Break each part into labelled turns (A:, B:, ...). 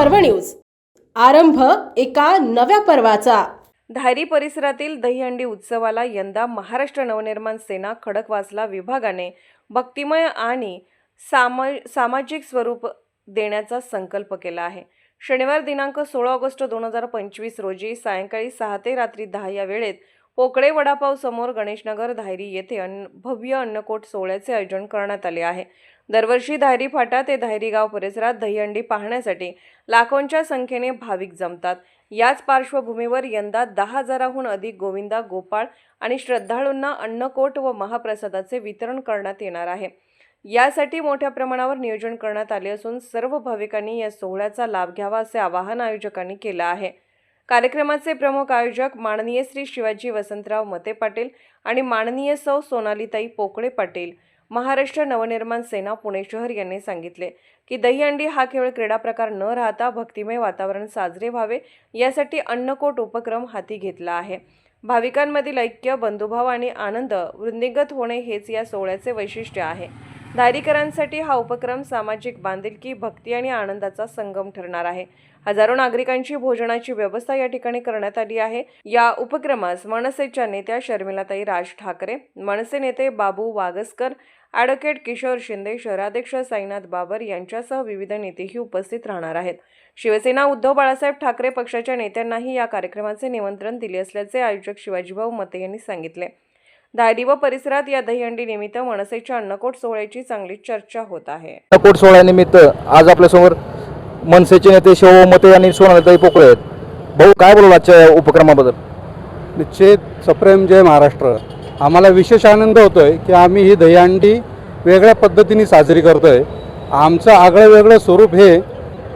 A: पर्व न्यूज. आरंभ एका नव्या पर्वाचा.
B: धायरी परिसरातील दहीहंडी उत्सवाला यंदा महाराष्ट्र नवनिर्माण सेना खडकवासला विभागाने. भक्तिमय आणि सामा सामाजिक स्वरूप देण्याचा संकल्प केला आहे. शनिवार दिनांक सोळा ऑगस्ट दोन हजार पंचवीस रोजी सायंकाळी सहा ते रात्री दहा या वेळेत पोकळे वडापाव समोर गणेशनगर धायरी येथे अन्न भव्य अन्नकोट सोहळ्याचे आयोजन करण्यात आले आहे. दरवर्षी धायरी फाटा ते धायरी गाव परिसरात दहीहंडी पाहण्यासाठी लाखोंच्या संख्येने भाविक जमतात. याच पार्श्वभूमीवर यंदा दहा हजाराहून अधिक गोविंदा गोपाळ आणि श्रद्धाळूंना अन्नकोट व महाप्रसादाचे वितरण करण्यात येणार आहे. यासाठी मोठ्या प्रमाणावर नियोजन करण्यात आले असून सर्व भाविकांनी या सोहळ्याचा लाभ घ्यावा असे आवाहन आयोजकांनी केलं आहे. कार्यक्रमाचे प्रमुख आयोजक माननीय श्री शिवाजी वसंतराव मते पाटील आणि माननीय सौ सोनालीताई पोकळे पाटील महाराष्ट्र नवनिर्माण सेना पुणे शहर यांनी सांगितले की दहीहंडी हा केवळ क्रीडा प्रकार न राहता भक्तिमय वातावरण साजरे व्हावे यासाठी अन्नकोट उपक्रम हाती घेतला आहे. भाविकांमधील ऐक्य बंधुभाव आणि आनंद वृद्धिंगत होणे हेच या सोहळ्याचे वैशिष्ट्य आहे. दारीकरांसाठी हा उपक्रम सामाजिक बांधिलकी भक्ती आणि आनंदाचा संगम ठरणार आहे. हजारो नागरिकांची भोजनाची व्यवस्था या ठिकाणी करण्यात आली आहे. या उपक्रमास मनसेच्या नेत्या शर्मिलाताई राज ठाकरे मनसे नेते बाबू वागसकर ॲडव्होकेट किशोर शिंदे शहराध्यक्ष साईनाथ बाबर यांच्यासह विविध नेतेही उपस्थित राहणार आहेत. शिवसेना उद्धव बाळासाहेब ठाकरे पक्षाच्या नेत्यांनाही या कार्यक्रमाचे निमंत्रण दिले असल्याचे आयोजक शिवाजीभाऊ मते यांनी सांगितले. दायरी व परिसरात या दहीहंडी निमित्त मनसेच्या अन्नकोट सोहळ्याची चांगली चर्चा होत आहे.
C: कोट सोहळ्यानिमित्त आज आपल्यासमोर मनसेचे नेते शिव मते आणि सोनालीताई पोकळे आहेत. भाऊ काय बोलू आजच्या उपक्रमाबद्दल?
D: निश्चित सप्रेम जय महाराष्ट्र. आम्हाला विशेष आनंद होतो आहे की आम्ही ही दहीहंडी वेगळ्या पद्धतीने साजरी करतो आहे आमचं आगळं वेगळं स्वरूप हे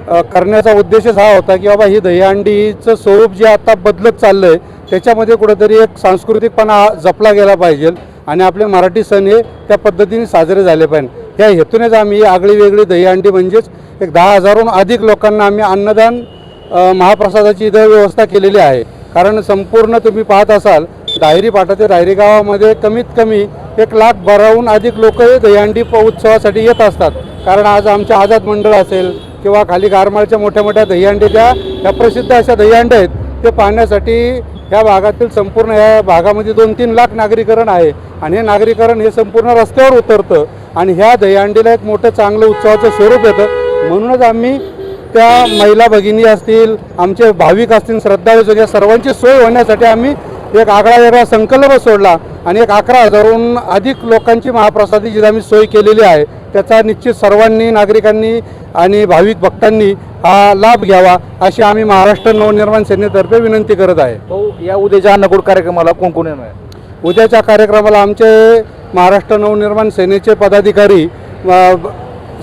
D: करण्याचा उद्देशच हा होता की बाबा ही दहीहंडीचं स्वरूप जे आता बदलत चाललं आहे त्याच्यामध्ये कुठंतरी एक सांस्कृतिकपणा जपला गेला पाहिजे आणि आपले मराठी सण हे त्या पद्धतीने साजरे झाले पाहिजे. या हेतूनेच आम्ही आगळी वेगळी दहीहंडी म्हणजेच एक दहा हजारहून अधिक लोकांना आम्ही अन्नदान महाप्रसादाची इथं व्यवस्था केलेली आहे. कारण संपूर्ण तुम्ही पाहत असाल डायरी पाटा ते गावामध्ये कमीत कमी एक लाख बाराहून अधिक लोक हे दहीहंडी उत्सवासाठी येत असतात. कारण आज आमच्या आझाद मंडळ असेल किंवा खाली गारमाळच्या मोठ्या मोठ्या दहीहंडीच्या ह्या प्रसिद्ध अशा दहीहंड्या आहेत ते पाहण्यासाठी ह्या भागातील संपूर्ण ह्या भागामध्ये दोन तीन लाख नागरीकरण आहे. आणि हे नागरीकरण हे संपूर्ण रस्त्यावर उतरतं आणि ह्या दहीहंडीला एक मोठं चांगलं उत्सवाचं स्वरूप येतं. म्हणूनच आम्ही त्या महिला भगिनी असतील आमचे भाविक असतील श्रद्धाळू या सर्वांची सोय होण्यासाठी आम्ही एक आगळा वेगळा संकल्प सोडला आणि एक अकरा हजारहून अधिक लोकांची महाप्रसादीची आम्ही सोय केलेली आहे त्याचा निश्चित सर्वांनी नागरिकांनी आणि भाविक भक्तांनी हा लाभ घ्यावा अशी आम्ही महाराष्ट्र नवनिर्माण सेनेतर्फे विनंती करत आहे.
C: भाऊ या उद्याच्या अन्नकोट कार्यक्रमाला कोण कोण येणार आहे?
D: उद्याच्या कार्यक्रमाला आमचे महाराष्ट्र नवनिर्माण सेनेचे पदाधिकारी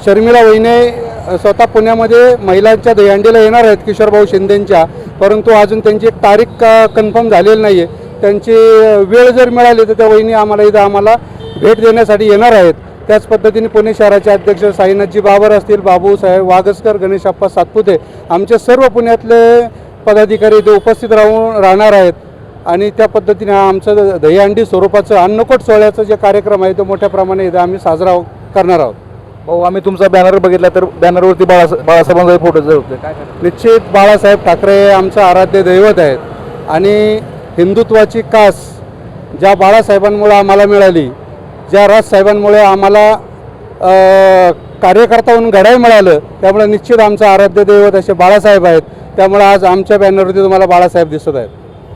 D: शर्मिला वहिने स्वतः पुण्यामध्ये महिलांच्या दहीहंडीला येणार आहेत किशोरभाऊ शिंदेंच्या. परंतु अजून त्यांची एक तारीख कन्फर्म झालेली नाही आहे त्यांची वेळ जर मिळाली तर त्या वहिनी आम्हाला इथं आम्हाला भेट देण्यासाठी येणार आहेत. त्याच पद्धतीने पुणे शहराचे अध्यक्ष साईनाथजी बाबर असतील बाबू साहेब वागसकर गणेशप्पा सातपुते आमचे सर्व पुण्यातले पदाधिकारी इथे उपस्थित राहून राहणार आहेत. आणि त्या पद्धतीने हा आमचं दहीहंडी स्वरूपाचं अन्नकोट सोहळ्याचा जे कार्यक्रम आहे तो मोठ्या प्रमाणे इथे आम्ही साजरा करणार आहोत.
C: भाऊ आम्ही तुमचा बॅनर बघितला तर बॅनरवरती बाळा बाळासाहेबांचा फोटो होते. काय काय
D: निश्चित बाळासाहेब ठाकरे आमचं आराध्य दैवत आहेत. आणि हिंदुत्वाची कास ज्या बाळासाहेबांमुळे आम्हाला मिळाली ज्या राजसाहेबांमुळे आम्हाला कार्यकर्ता म्हणून घडाई मिळालं त्यामुळे निश्चित आमचं आराध्य दैवत असे बाळासाहेब आहेत. त्यामुळे आज आमच्या बॅनरवरती तुम्हाला बाळासाहेब दिसत आहेत.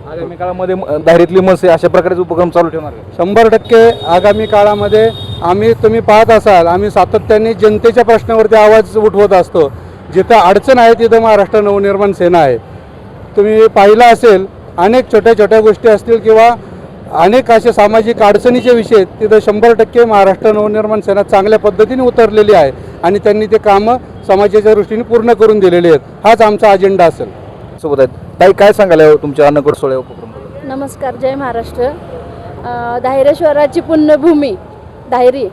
C: आगामी काळामध्ये म- दारीतली मनसे अशा प्रकारचे उपक्रम चालू ठेवणार
D: शंभर टक्के आगामी काळामध्ये आम्ही तुम्ही पाहत असाल आम्ही सातत्याने जनतेच्या प्रश्नावरती आवाज उठवत असतो. जिथं अडचण आहे तिथं महाराष्ट्र नवनिर्माण सेना आहे. तुम्ही पाहिलं असेल अनेक छोट्या छोट्या गोष्टी असतील किंवा अनेक असे सामाजिक अडचणीचे विषय तिथं शंभर टक्के महाराष्ट्र नवनिर्माण सेना चांगल्या पद्धतीने उतरलेली आहे आणि त्यांनी ते कामं समाजाच्या दृष्टीने पूर्ण करून दिलेली आहेत. हाच आमचा अजेंडा असेल.
C: सोबत आहेत. ताई काय सांगाल या तुमच्या अन्नकोट सोहळ्या उपक्रम
E: नमस्कार जय महाराष्ट्र. धायरेश्वराची पुण्यभूमी धायरी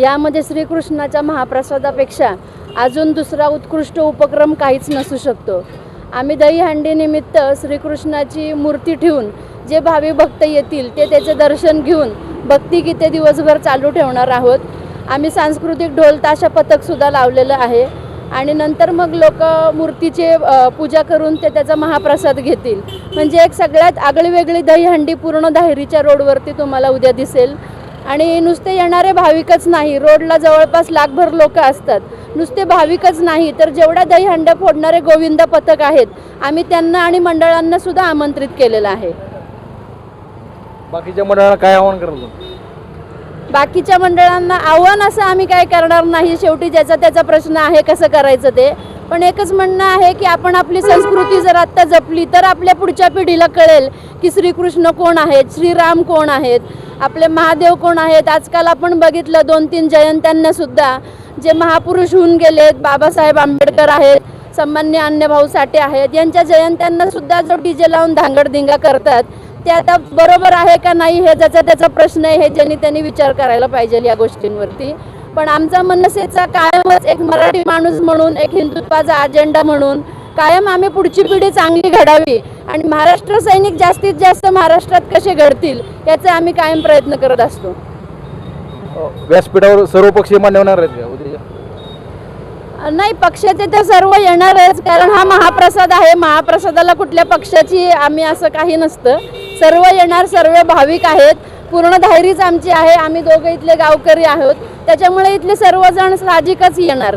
E: यामध्ये श्रीकृष्णाच्या महाप्रसादापेक्षा अजून दुसरा उत्कृष्ट उपक्रम काहीच नसू शकतो. आम्ही दहीहंडीनिमित्त श्रीकृष्णाची मूर्ती ठेवून जे भावी भक्त येतील ते त्याचे दर्शन घेऊन भक्तिगीते दिवसभर चालू ठेवणार आहोत. आम्ही सांस्कृतिक ढोल ताशा पथकसुद्धा लावलेलं आहे. आणि नंतर मग लोक मूर्तीचे पूजा करून ते त्याचा महाप्रसाद घेतील. म्हणजे एक सगळ्यात आगळी वेगळी दहीहंडी पूर्ण दाहिरीच्या रोडवरती तुम्हाला उद्या दिसेल. आणि नुसते येणारे भाविकच नाही. रोडला जवळपास लाखभर लोक असतात. नुसते भाविकच नाही तर जेवढ्या दहीहंड्या फोडणारे गोविंद पथक आहेत आम्ही त्यांना आणि मंडळांना सुद्धा आमंत्रित केलेलं आहे.
C: बाकीच्या मंडळाला काय आवाहन कराल तुम्ही?
E: बाकीच्या मंडळांना आव्हान असं आम्ही काय करणार नाही. शेवटी ज्याचा त्याचा प्रश्न आहे कसं करायचं ते. पण एकच म्हणणं आहे की आपण आपली संस्कृती जर आत्ता जपली तर आपल्या पुढच्या पिढीला कळेल की श्रीकृष्ण कोण आहेत श्रीराम कोण आहेत आपले महादेव कोण आहेत? आजकाल आपण बघितलं दोन तीन जयंत्यांना सुद्धा जे महापुरुष होऊन गेलेत बाबासाहेब आंबेडकर आहेत सन्मान्य अन्यभाऊ साठे आहेत यांच्या जयंत्यांना सुद्धा जो डी जे लावून धांगडधिंगा करतात ते आता बरोबर आहे का नाही हे ज्याचा त्याचा प्रश्न आहे हे ज्यांनी त्यांनी विचार करायला पाहिजे या गोष्टींवरती. पण आमचा मनसेचा कायमच एक मराठी माणूस म्हणून एक हिंदुत्वाचा अजेंडा म्हणून कायम आम्ही पुढची पिढी चांगली घडावी आणि महाराष्ट्र सैनिक जास्तीत जास्त महाराष्ट्रात कसे घडतील याचे आम्ही कायम प्रयत्न करत असतो.
C: व्यासपीठावर सर्व पक्षीय मान्यवणार आहेत?
E: नाही पक्षाचे तर सर्व येणारच कारण हा महाप्रसाद आहे. महाप्रसादाला कुठल्या पक्षाची आम्ही असं काही नसतं. सर्व येणार सर्व भाविक आहेत. पूर्ण धायरीच आमची आहे. आम्ही दोघं इथले गावकरी आहोत. त्याच्यामुळे इथले सर्वजण साहजिकच येणार.